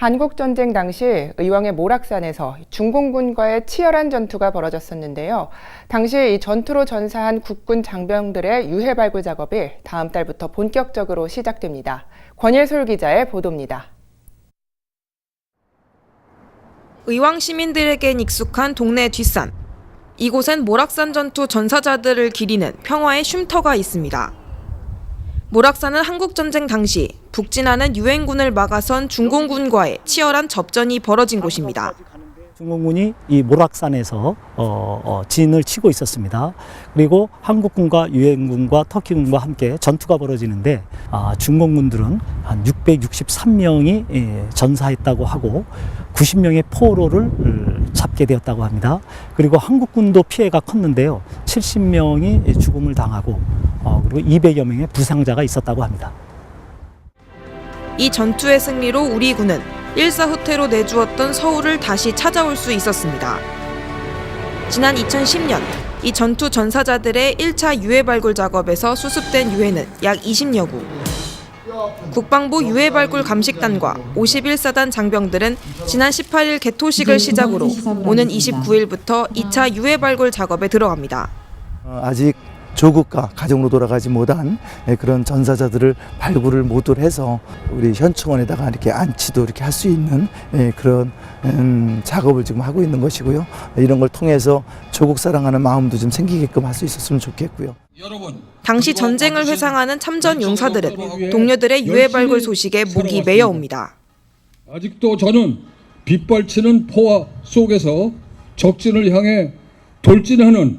한국전쟁 당시 의왕의 모락산에서 중공군과의 치열한 전투가 벌어졌었는데요. 당시 이 전투로 전사한 국군 장병들의 유해 발굴 작업이 다음 달부터 본격적으로 시작됩니다. 권예솔 기자의 보도입니다. 의왕 시민들에겐 익숙한 동네 뒷산. 이곳엔 모락산 전투 전사자들을 기리는 평화의 쉼터가 있습니다. 모락산은 한국전쟁 당시 북진하는 유엔군을 막아선 중공군과의 치열한 접전이 벌어진 곳입니다. 중공군이 이 모락산에서 어, 어, 진을 치고 있었습니다. 그리고 한국군과 유엔군과 터키군과 함께 전투가 벌어지는데 아, 중공군들은 한 663명이 예, 전사했다고 하고 90명의 포로를 음, 잡게 되었다고 합니다. 그리고 한국군도 피해가 컸는데요. 70명이 죽음을 당하고 어, 그리고 200여 명의 부상자가 있었다고 합니다. 이 전투의 승리로 우리 군은 일사후퇴로 내주었던 서울을 다시 찾아올 수 있었습니다. 지난 2010년 이 전투 전사자들의 1차 유해 발굴 작업에서 수습된 유해는 약 20여 구. 국방부 유해 발굴 감식단과 51사단 장병들은 지난 18일 개토식을 시작으로 오는 29일부터 2차 유해 발굴 작업에 들어갑니다. 어, 아직 조국과 가정으로 돌아가지 못한 예, 그런 전사자들을 발굴을 모두 해서 우리 현충원에다가 이렇게 안치도 이렇게 할 수 있는 예, 그런 음, 작업을 지금 하고 있는 것이고요. 이런 걸 통해서 조국 사랑하는 마음도 좀 생기게끔 할 수 있었으면 좋겠고요. 당시 전쟁을 회상하는 참전 용사들은 동료들의 유해 발굴 소식에 목이 메여 옵니다. 아직도 저는 빗발치는 포화 속에서 적진을 향해 돌진하는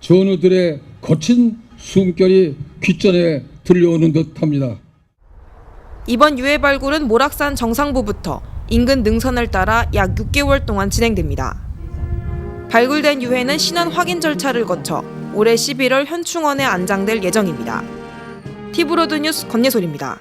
전우들의 거친 숨결이 귓전에 들려오는 듯합니다. 이번 유해 발굴은 모락산 정상부부터 인근 능선을 따라 약 6개월 동안 진행됩니다. 발굴된 유해는 신원 확인 절차를 거쳐 올해 11월 현충원에 안장될 예정입니다. 티브로드 뉴스 권예솔입니다.